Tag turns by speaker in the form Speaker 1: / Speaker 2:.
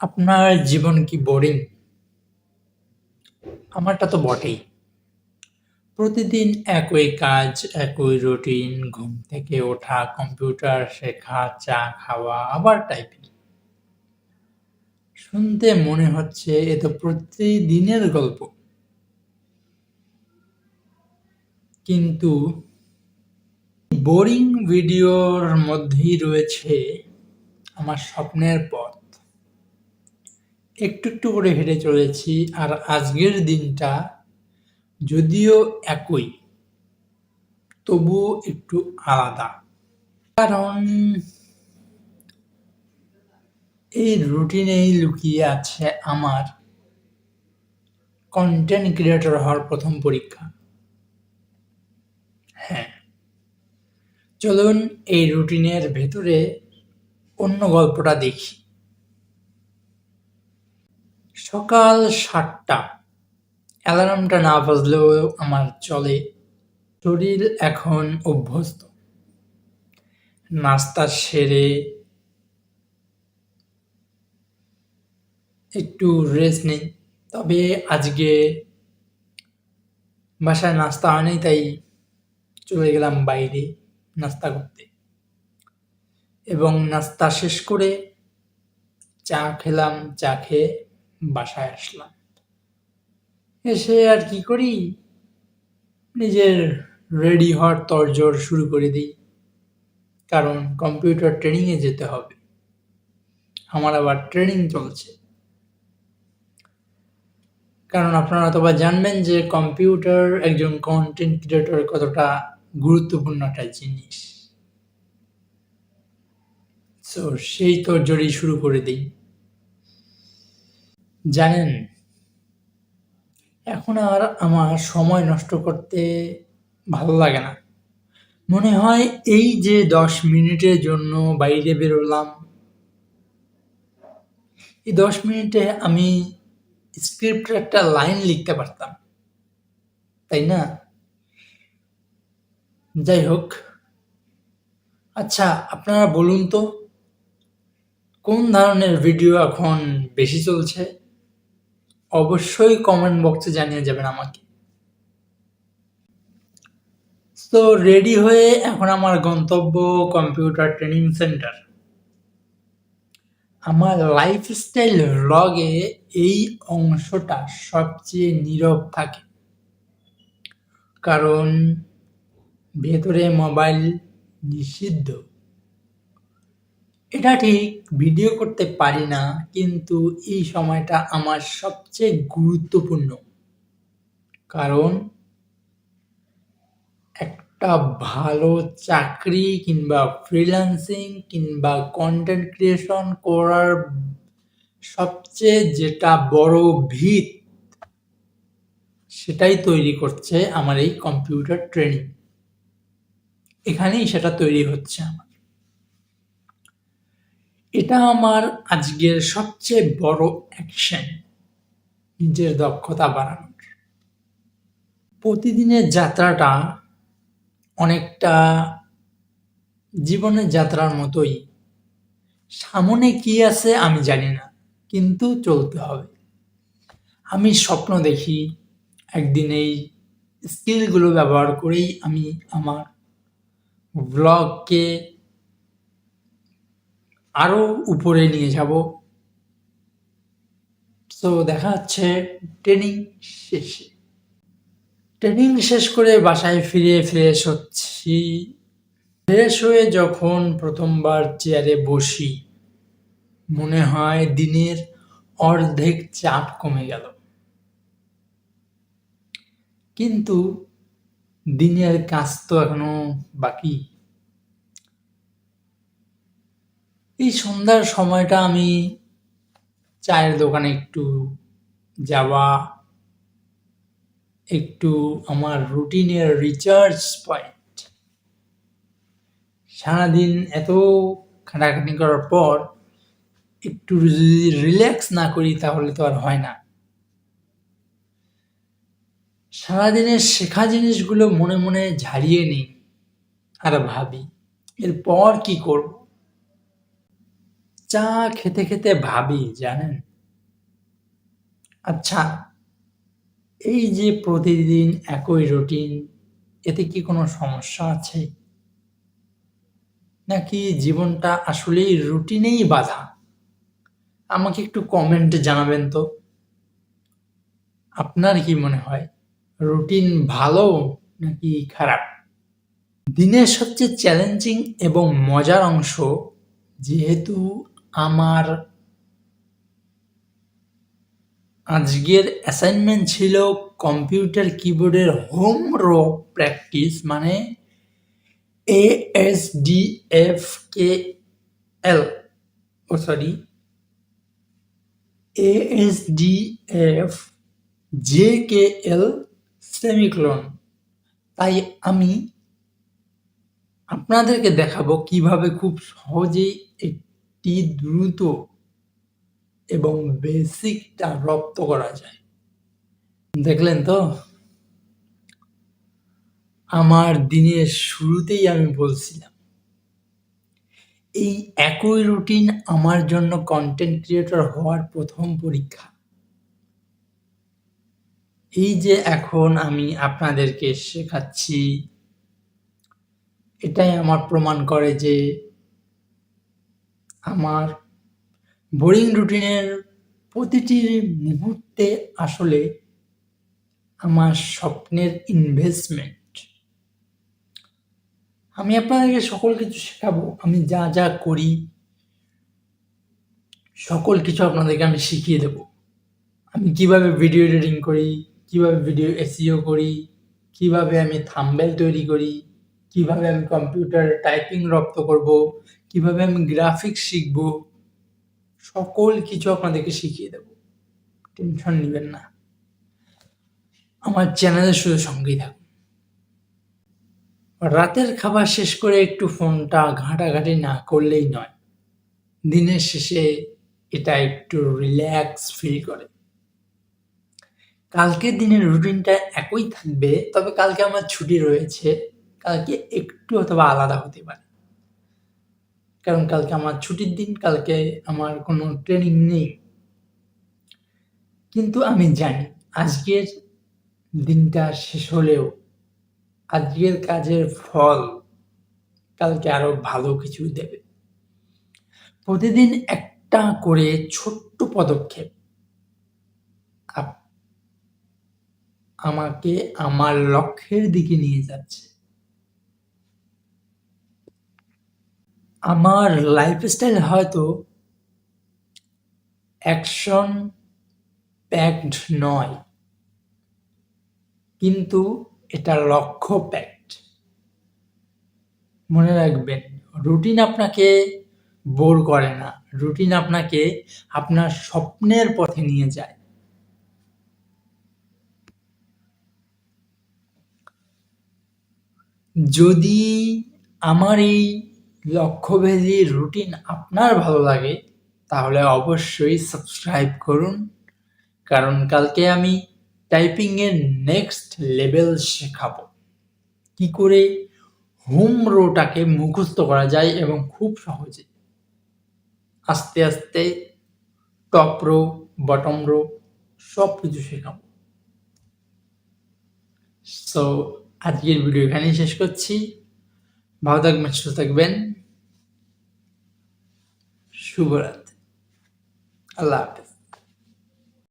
Speaker 1: আপনার জীবন কি বোরিং? আমারটা তো বটেই। প্রতিদিন একই কাজ, একই রুটিন, ঘুম থেকে ওঠা, কম্পিউটার শেখা, চা খাওয়া, আবার টাইপিং। শুনতে মনে হচ্ছে এ তো প্রতিদিনের গল্প। কিন্তু বোরিং ভিডিওর মধ্যেই রয়েছে আমার স্বপ্নের পথ। একটু একটু করে হেঁটে চলেছি আর আজকের দিনটা যদিও একই, তবুও একটু আলাদা। কারণ এই রুটিনেই লুকিয়ে আছে আমার কন্টেন্ট ক্রিয়েটর হওয়ার প্রথম পরীক্ষা। হ্যাঁ চলুন এই রুটিনের ভেতরে অন্য গল্পটা দেখি। সকাল সাতটা। অ্যালার্মটা না বাজলেও আমার চলে। শরীর এখন অভ্যস্ত। নাস্তা সেরে একটু রেস্ট নেই। তবে আজকে বাসায় নাস্তা হয়নি, তাই চলে গেলাম বাইরে নাস্তা করতে। এবং নাস্তা শেষ করে চা খেলাম, চা খেয়ে বাসায় আসলাম। এসে আর কি করি? নিজের রেডি হওয়ার তরজোর শুরু করে দিই। কারণ কম্পিউটার ট্রেনিংয়ে যেতে হবে। আমার আবার ট্রেনিং চলছে। কারণ আপনারা অথবা জানবেন যে কম্পিউটার একজন কন্টেন্ট ক্রিয়েটর কতটা গুরুত্বপূর্ণ একটা জিনিস। সো সেই তোরজোরই শুরু করে দিই। জানেন? এখন আর আমার সময় নষ্ট করতে ভালো লাগে না। মনে হয় এই যে দশ মিনিটের জন্য বাইরে বেরোলাম এই দশ মিনিটে আমি স্ক্রিপ্টের একটা লাইন লিখতে পারতাম। তাই না? যাই হোক। আচ্ছা আপনারা বলুন তো কোন ধরনের ভিডিও এখন বেশি চলছে? অবশ্যই কমেন্ট বক্সে জানিয়ে যাবেন আমাকে। তো রেডি হয়ে এখন আমার গন্তব্য কম্পিউটার ট্রেনিং সেন্টার আমার লাইফস্টাইল ব্লগে এই অংশটা সবচেয়ে নীরব থাকে। কারণ ভেতরে মোবাইল নিষিদ্ধ। এটা ঠিক ভিডিও করতে পারি না, কিন্তু এই সময়টা আমার সবচেয়ে গুরুত্বপূর্ণ। কারণ একটা ভালো চাকরি কিংবা ফ্রিল্যান্সিং কিংবা কন্টেন্ট ক্রিয়েশন করার সবচেয়ে যেটা বড় ভিত, সেটাই তৈরি করছে আমার এই কম্পিউটার ট্রেনিং এখানেই সেটা তৈরি হচ্ছে আমার। এটা আমার আজকের সবচেয়ে বড় অ্যাকশন নিজের দক্ষতা বাড়ানোর। প্রতিদিনের যাত্রাটা অনেকটা জীবনের যাত্রার মতোই। সামনে কি আছে আমি জানি না, কিন্তু চলতে হবে। আমি স্বপ্ন দেখি, একদিন এই স্কিলগুলো ব্যবহার করেই আমি আমার ব্লগকে আরও উপরে নিয়ে যাব। তো দেখা যাচ্ছে ট্রেনিং শেষে। ট্রেনিং শেষ করে বাসায় ফিরে ফ্রেশ হচ্ছি। ফ্রেশ হয়ে যখন প্রথমবার চেয়ারে বসি, মনে হয় দিনের অর্ধেক চাপ কমে গেল। কিন্তু দিনের কাজ তো এখনও বাকি। এই সন্ধ্যার সময়টা আমি চায়ের দোকানে একটু যাওয়া, একটু আমার রুটিনের রিচার্জ পয়েন্ট সারাদিন এত খাটাখাটি করার পর একটু যদি রিল্যাক্স না করি তাহলে তো আর হয় না। সারাদিনের শেখা জিনিসগুলো মনে মনে ঝাড়িয়ে নিই আর ভাবি, এরপর কি করব? চা খেতে খেতে ভাবি, জানেন? আচ্ছা এই যে প্রতিদিন একই রুটিন এতে কি কোনো সমস্যা আছে? নাকি জীবনটা আসলেই রুটিনেই বাধা? আমাকে একটু কমেন্টে জানাবেন তো। আপনার কি মনে হয় রুটিন ভালো নাকি খারাপ? দিনের সবচেয়ে চ্যালেঞ্জিং এবং মজার অংশ, যেহেতু আমার আজকের অ্যাসাইনমেন্ট ছিল কম্পিউটার কিবোর্ডের হোম রো প্র্যাকটিস মানে A S D F K L oh sorry A S D F J K L semicolon তাই আমি আপনাদেরকে দেখাবো কীভাবে খুব সহজেই একটি দ্রুত এবং বেসিকটা রপ্ত করা যায়। দেখলেন তো? আমার দিনের শুরুতেই আমি বলছিলাম, এই একই রুটিন আমার জন্য কন্টেন্ট ক্রিয়েটর হওয়ার প্রথম পরীক্ষা। এই যে এখন আমি আপনাদেরকে শেখাচ্ছি, এটাই আমার প্রমাণ করে যে আমার বোরিং রুটিনের প্রতিটি মুহূর্তে আসলে আমার স্বপ্নের ইনভেস্টমেন্ট আমি আপনাদেরকে সকল কিছু শেখাবো, আমি যা যা করি, সকল কিছু আপনাদেরকে আমি শিখিয়ে দেব। আমি কীভাবে ভিডিও এডিটিং করি, কীভাবে ভিডিও এসিও করি, কীভাবে আমি থাম্বেল তৈরি করি, কীভাবে আমি কম্পিউটার টাইপিং রপ্ত করব কীভাবে আমি গ্রাফিক্স শিখব, সকল কিছু আপনাদেরকে শিখিয়ে দেব। টেনশন নেবেন না। আমার চ্যানেলের শুধু সঙ্গেই থাকুন। রাতের খাবার শেষ করে একটু ফোনটা ঘাঁটাঘাঁটি না করলেই নয়। দিনের শেষে এটা একটু রিল্যাক্স ফিল করে। কালকের দিনের রুটিনটা একই থাকবে, তবে কালকে আমার ছুটি রয়েছে। কালকে একটু অথবা আলাদা হতে পারে। কারণ কালকে আমার ছুটির দিন, কালকে আমার কোনো ট্রেনিং নেই। কিন্তু আমি জানি আজকের দিনটা শেষ হলেও আজকের কাজের ফল কালকে আরও ভালো কিছু দেবে। প্রতিদিন একটা করে ছোট্ট পদক্ষেপ আমাকে আমার লক্ষ্যের দিকে নিয়ে যাচ্ছে। আমার লাইফস্টাইল হয়তো অ্যাকশন প্যাকড নয়। কিন্তু এটা লক্ষ্য প্যাকড মনে রাখবেন রুটিন আপনাকে বোর করে না। রুটিন আপনাকে আপনার স্বপ্নের পথে নিয়ে যায়। যদি আমার এই লক্ষ্যভেদী রুটিন আপনার ভালো লাগে, তাহলে অবশ্যই সাবস্ক্রাইব করুন। কারণ কালকে আমি টাইপিংয়ের নেক্সট লেভেল শেখাবো। কি করে হোম রোটাকে মুখস্থ করা যায় এবং খুব সহজে। আস্তে আস্তে টপ রো, বটম রো সব কিছু শেখাবো। সো আজকের ভিডিও এখানেই শেষ করছি। ভালো থাকবেন, সুস্থ থাকবেন। শুভরাত্রি আল্লাহ হাফেজ